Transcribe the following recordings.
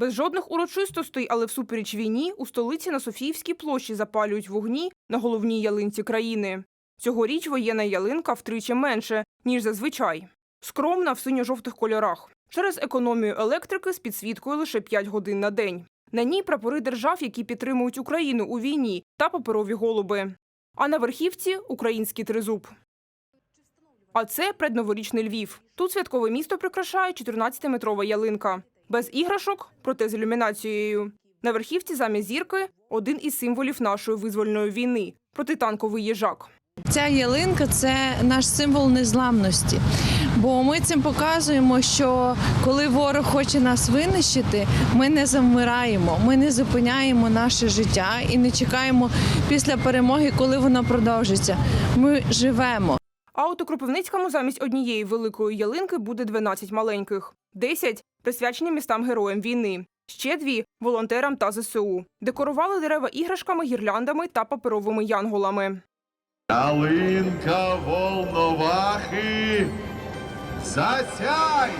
Без жодних урочистостей, але всупереч війні у столиці на Софіївській площі запалюють вогні на головній ялинці країни. Цьогоріч воєнна ялинка втричі менше, ніж зазвичай. Скромна в синьо-жовтих кольорах. Через економію електрики з підсвіткою лише 5 годин на день. На ній прапори держав, які підтримують Україну у війні, та паперові голуби. А на верхівці український тризуб. А це предноворічний Львів. Тут святкове місто прикрашає 14-метрова ялинка. Без іграшок, проте з ілюмінацією. На верхівці замість зірки один із символів нашої визвольної війни протитанковий їжак. Ця ялинка це наш символ незламності. Бо ми цим показуємо, що коли ворог хоче нас винищити, ми не завмираємо, ми не зупиняємо наше життя і не чекаємо після перемоги, коли вона продовжиться. Ми живемо. А от у Кропивницькому замість однієї великої ялинки буде 12 маленьких. 10 присвячені містам героям війни. Ще дві волонтерам та ЗСУ. Декорували дерева іграшками, гірляндами та паперовими янголами. Ялинка Волновахи, засяй!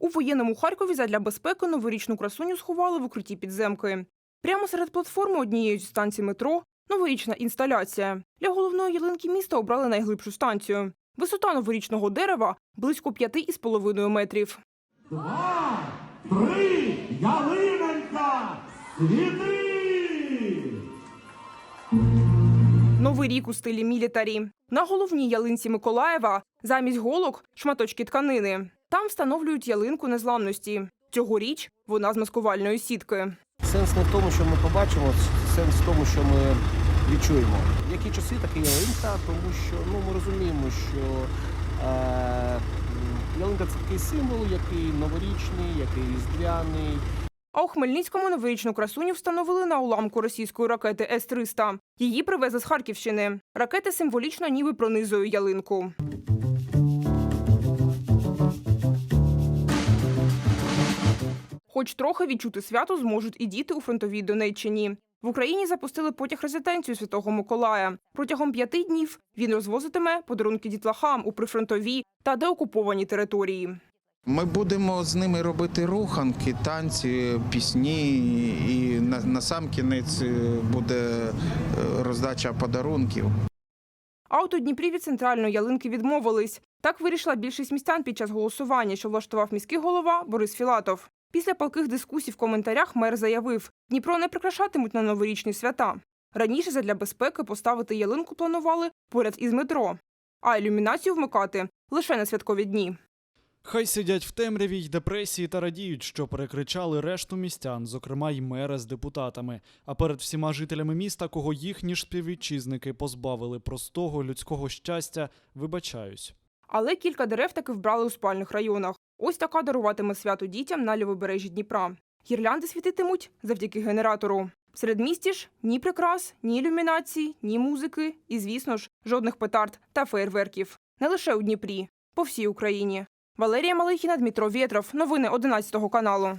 У воєнному Харкові задля безпеки новорічну красуню сховали в укритті підземки. Прямо серед платформи однієї зі станцій метро новорічна інсталяція. Для головної ялинки міста обрали найглибшу станцію. Висота новорічного дерева близько 5,5 метрів. Два, три, ялинонька, світи! Новий рік у стилі мілітарі. На головній ялинці Миколаєва замість голок шматочки тканини. Там встановлюють ялинку незламності. Цьогоріч вона з маскувальної сітки. Сенс не в тому, що ми побачимо, сенс в тому, що ми відчуємо. Які часи, так ялинка, тому що ну, ми розуміємо, що е, ялинка це такий символ, який новорічний, який різдвяний. А у Хмельницькому новорічну красуню встановили на уламку російської ракети С-300. Її привезли з Харківщини. Ракети символічно ніби пронизує ялинку. Хоч трохи відчути свято зможуть і діти у фронтовій Донеччині. В Україні запустили потяг резиденцію Святого Миколая. Протягом п'яти днів він розвозитиме подарунки дітлахам у прифронтові та деокуповані території. Ми будемо з ними робити руханки, танці, пісні, і на, на сам кінець е, буде е, роздача подарунків. А от Дніпрі від центральної ялинки відмовились. Так вирішила більшість містян під час голосування, що влаштував міський голова Борис Філатов. Після палких дискусій в коментарях мер заявив, Дніпро не прикрашатимуть на новорічні свята. Раніше задля безпеки поставити ялинку планували поряд із метро, а ілюмінацію вмикати лише на святкові дні. Хай сидять в темряві й депресії та радіють, що перекричали решту містян, зокрема й мера з депутатами. А перед всіма жителями міста, кого їхні ж співвітчизники позбавили простого людського щастя, вибачаюсь. Але кілька дерев таки вбрали у спальних районах. Ось така даруватиме свято дітям на лівобережжі Дніпра. Гірлянди світитимуть завдяки генератору. Серед місті ж ні прикрас, ні ілюмінації, ні музики і, звісно ж, жодних петард та фейерверків. Не лише у Дніпрі, по всій Україні. Валерія Малихіна, Дмитро Вєтров. Новини 11 каналу.